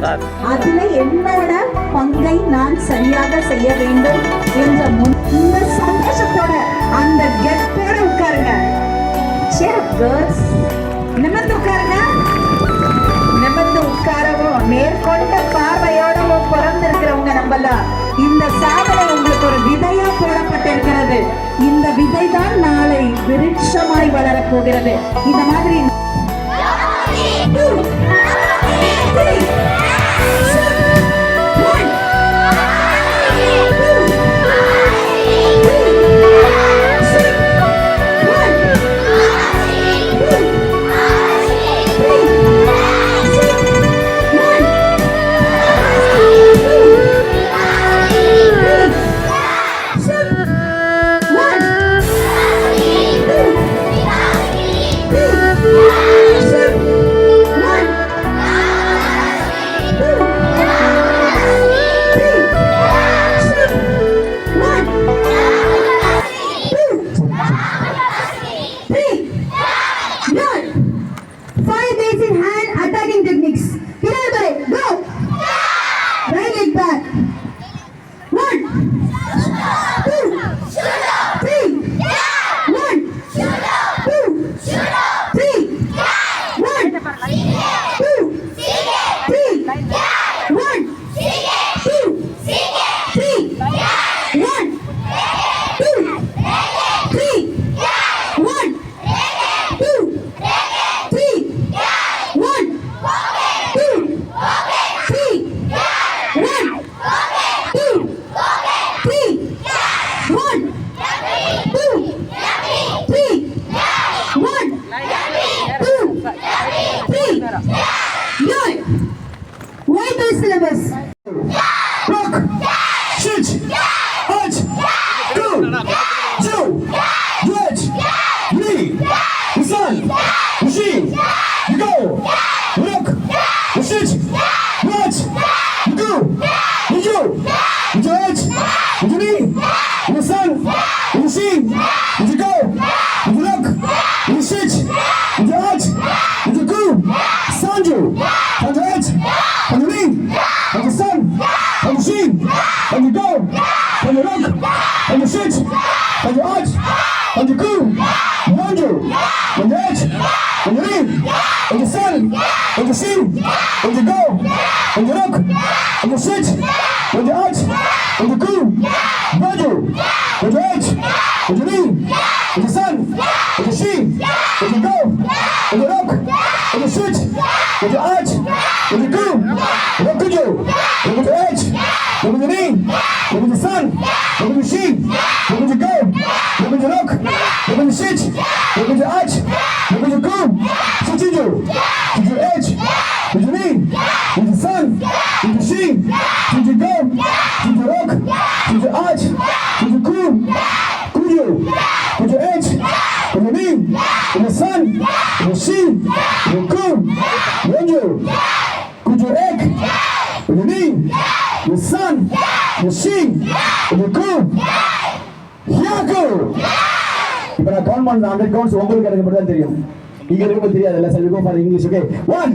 இருந்தார் அதுல என்னோட பங்கை நான் சரியாக செய்ய வேண்டும் என்ற முன் இந்த சந்தோஷத்தோட அந்த கெத்தோட உட்காருங்க. கேர்ள்ஸ் நிமிர்ந்து உட்காருங்க. நிமிர்ந்து உட்காரவும் மேற்கொண்ட பார்வையோடவும் பிறந்திருக்கிறவங்க நம்மள. இந்த சாதனை உங்களுக்கு ஒரு விதையா போடப்பட்டிருக்கிறது. இந்த விதை தான் நாளை விருட்சமாய் வளரப்போகிறது இந்த மாதிரி. Three, Yes! Руслан! Мужи! Его! Рук! Мужич! Ночь! Иду! Иду! Идёт! Идёми! Руслан! Мужи! Идёго! Рук! Мужич! Идёт! Идёгу! Санджу! Идёт! Идёми! Руслан! Мужи! Идёго! Рук! Мужич! Идёт! sing? Yeah. Did you go? Yeah. Did you rock? Yeah. Did you art. Yeah. Did you cool? Yeah. Cool you? Yeah. Could you edge? Yeah. Could you lean? Yeah. Could you sun? Yeah. Could you sing? Yeah. Could you cool? Yeah. Would you? Yeah. Could you wreck? Yeah. Could you lean? Yeah. Could you sun? Yeah. Could you sing? Yeah. Could you cool? Yeah. Here go! Yeah. இப்போ நான் count பண்ண hundred counts உங்களுக்கு எனக்கு மட்டும் தான் தெரியும் இங்க இருக்கும்போது தெரியாதுல்ல sir you go for English okay one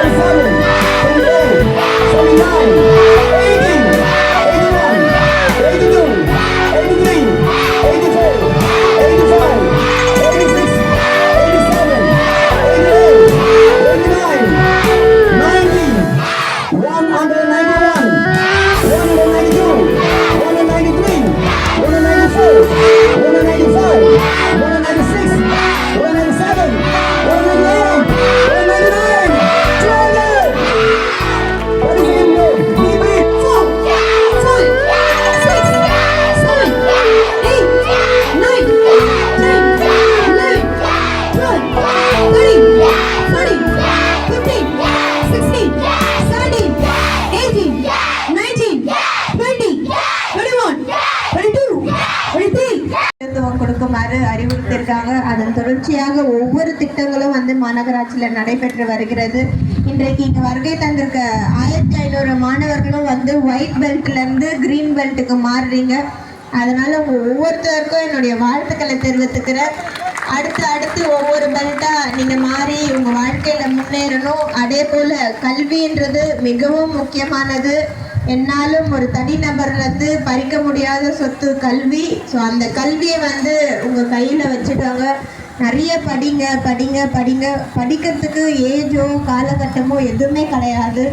37, 29, கொடுக்குமாறு அறிவுறுத்தியிருக்காங்க. அதன் தொடர்ச்சியாக ஒவ்வொரு திட்டங்களும் வந்து மாநகராட்சியில் நடைபெற்று வருகிறது. இன்றைக்கு இங்கே வருகை தந்திருக்க ஆயிரத்தி ஐநூறு மாணவர்களும் வந்து ஒயிட் பெல்ட்லேருந்து க்ரீன் பெல்ட்டுக்கு மாறுறீங்க. அதனால உங்கள் ஒவ்வொருத்தருக்கும் என்னுடைய வாழ்த்துக்களை தெரிவித்துக்கிறேன். அடுத்து அடுத்து ஒவ்வொரு பெல்ட்டாக நீங்கள் மாறி உங்கள் வாழ்க்கையில் முன்னேறணும். அதே போல் கல்வின்றது மிகவும் முக்கியமானது. என்னாலும் ஒரு தனிநபர்லேருந்து பறிக்க முடியாத சொத்து கல்வி. ஸோ அந்த கல்வியை வந்து உங்கள் கையில் வச்சுக்கோங்க. நிறைய படிங்க படிங்க படிங்க. படிக்கிறதுக்கு ஏஜோ காலகட்டமோ எதுவுமே கிடையாது.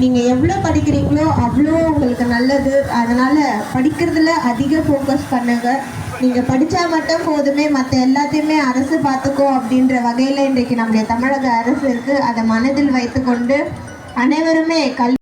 நீங்கள் எவ்வளோ படிக்கிறீங்களோ அவ்வளோ உங்களுக்கு நல்லது. அதனால் படிக்கிறதுல அதிக ஃபோக்கஸ் பண்ணுங்க. நீங்கள் படித்தா மட்டும் போதுமே மற்ற எல்லாத்தையுமே அரசு பார்த்துக்கோ அப்படின்ற வகையில் இன்றைக்கு நம்முடைய தமிழக அரசு இருக்குது அதை மனதில் வைத்துக்கொண்டு அனைவருமே கல்வி